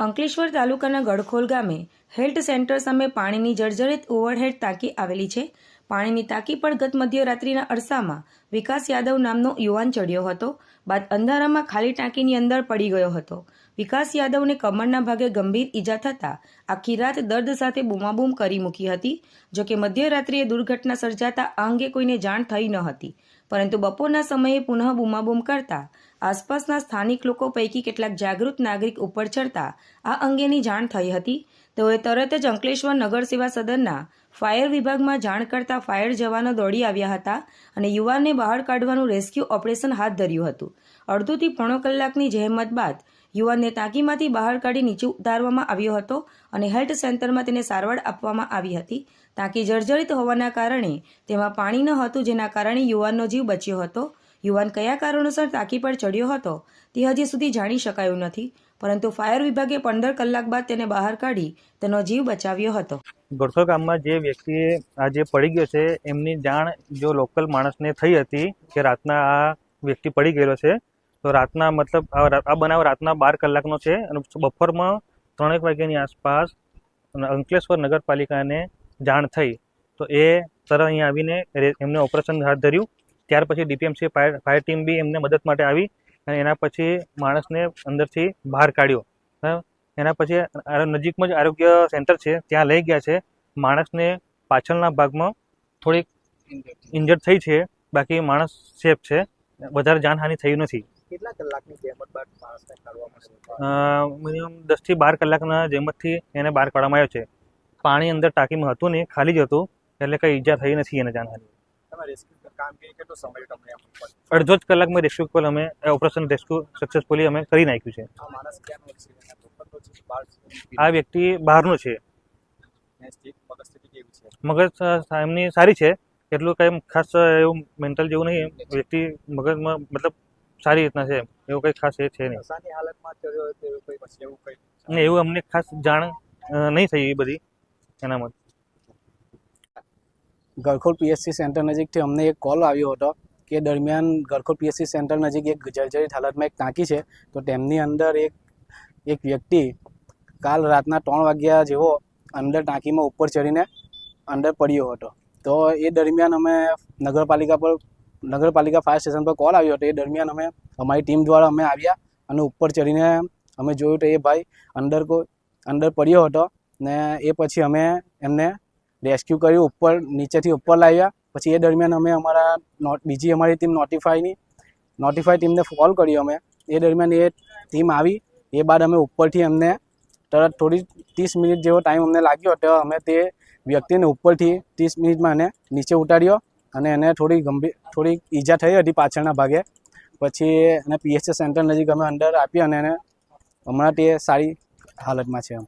અંકલેશ્વર તાલુકાના ગડખોલ ગામે health centre સામે પાણીની જર્જરિત ઓવરહેડ ટાંકી આવેલી છે. પાણીની ટાંકી પર ગત મધ્યરાત્રિના અરસામાં વિકાસ યાદવ નામનો યુવાન ચડ્યો હતો. બાદ અંધારામાં ખાલી ટાંકીની અંદર પડી ગયો હતો. વિકાસ યાદવને કમરના ભાગે ગંભીર ઈજા થતાં આખી રાત દર્દ સાથે બૂમાબૂમ કરી મૂકી હતી, જોકે મધ્યરાત્રિએ દુર્ઘટના સર્જાતા આ અંગે કોઈને જાણ થઈ ન હતી. પરંતુ બપોરના સમયે પુનઃ બૂમાબૂમ કરતા આસપાસના સ્થાનિક લોકો પૈકી કેટલાક જાગૃત નાગરિક ઉપર ચડતા આ અંગેની જાણ થઈ હતી. તેઓએ તરત જ અંકલેશ્વર નગર સેવા સદનના ફાયર વિભાગમાં જાણ કરતા ફાયર જવાનો દોડી આવ્યા હતા અને યુવાનને બહાર કાઢવાનું રેસ્ક્યુ ઓપરેશન હાથ ધર્યું હતું. અડધોથી પોણો કલાકની જહેમત બાદ યુવાનને ટાંકીમાંથી બહાર કાઢી નીચે ઉતારવામાં આવ્યો હતો અને હેલ્થ સેન્ટરમાં તેને સારવાર આપવામાં આવી હતી. ટાંકી જર્જરિત હોવાના કારણે તેમાં પાણી ન હતું, જેના કારણે યુવાનનો જીવ બચ્યો હતો. યુવાન કયા કારણોસર ટાંકી પર ચડ્યો હતો તે હજી સુધી જાણી શકાયું નથી, પરંતુ ફાયર વિભાગે પંદર કલાક બાદ તેને બહાર કાઢી તેનો જીવ બચાવ્યો હતો. ગોરખો ગામમાં જે વ્યક્તિએ આ જે પડી ગયો છે, એમની જાણ જો લોકલ માણસને થઈ હતી કે રાતના આ વ્યક્તિ પડી ગયેલો છે તો રાતના મતલબ આ બનાવ રાતના બાર કલાકનો છે અને બપોરમાં ત્રણેક વાગ્યાની આસપાસ અંકલેશ્વર નગરપાલિકાને જાણ થઈ. તો એ તરત અહીંયા આવીને એમને ઓપરેશન હાથ ધર્યું. ત્યાર પછી ડીપીએમસી ફાયર ફાયર ટીમ બી એમને મદદ માટે આવી અને એના પછી માણસને અંદરથી બહાર કાઢ્યો. એના પછી નજીકમાં જ આરોગ્ય સેન્ટર છે, ત્યાં લઈ ગયા છે. માણસને પાછળના ભાગમાં થોડીક ઇન્જર્ડ થઈ છે. બાકી માણસ સેફ છે. વધારે જાનહાનિ થઈ નથી. કેટલા કલાકની જહેમત બાદ માણસને કાઢવામાં મિનિમમ દસથી બાર કલાકના જહેમતથી એને બહાર કાઢવામાં આવ્યો છે. પાણી અંદર ટાંકીમાં હતું નહીં ખાલી જ હતું એટલે કંઈ ઈજા થઈ નથી એને જાનહાનિ પડે? અડધો જ કલાકમાં રેસ્ક્યુ કોલ અમે ઓપરેશન રેસ્ક્યુ સક્સેસફુલી અમે કરી નાખ્યું છે. આ વ્યક્તિ બહારનો છે. મગજ એમની સારી છે એટલું કંઈ ખાસ એવું મેન્ટલ જેવું નહીં વ્યક્તિ મગજમાં મતલબ સારી રીતના છે એવું કંઈ ખાસ એ છે નહીં. ને એવું અમને ખાસ જાણ નહીં થઈ એ બધી એનામાં. ગરખોલ પીએસસી સેન્ટર નજીકથી અમને એક કોલ આવ્યો હતો કે દરમિયાન ગરખોલ પીએસસી સેન્ટર નજીક એક જર્જરિત હાલતમાં એક ટાંકી છે. તો તેમની અંદર એક એક વ્યક્તિ કાલ રાતના ત્રણ વાગ્યા જેવો અંદર ટાંકીમાં ઉપર ચડીને અંદર પડ્યો હતો. તો એ દરમિયાન અમે નગરપાલિકા પર નગરપાલિકા ફાયર સ્ટેશન પર કોલ આવ્યો હતો. એ દરમિયાન અમે, અમારી ટીમ દ્વારા અમે આવ્યા અને ઉપર ચડીને અમે જોયું તો એ ભાઈ અંદર કોઈ, અંદર પડ્યો હતો ને એ પછી અમે એમને રેસ્ક્યુ કર્યું, ઉપર, નીચેથી ઉપર લાવ્યા. પછી એ દરમિયાન અમે અમારા બીજી અમારી ટીમ નોટિફાઈની નોટિફાઈ ટીમને કોલ કર્યો અમે. એ દરમિયાન એ ટીમ આવી. એ બાદ અમે ઉપરથી અમને તરત થોડી ત્રીસ મિનિટ જેવો ટાઈમ અમને લાગ્યો તો અમે તે વ્યક્તિને ઉપરથી ત્રીસ મિનિટમાં એને નીચે ઉતાર્યો. અને એને થોડી ગંભીર, થોડી ઈજા થઈ હતી પાછળના ભાગે. પછી એને પીએચસી સેન્ટર નજીક અમે અંદર આપી અને એને હમણાં તે સારી હાલતમાં છે એમ.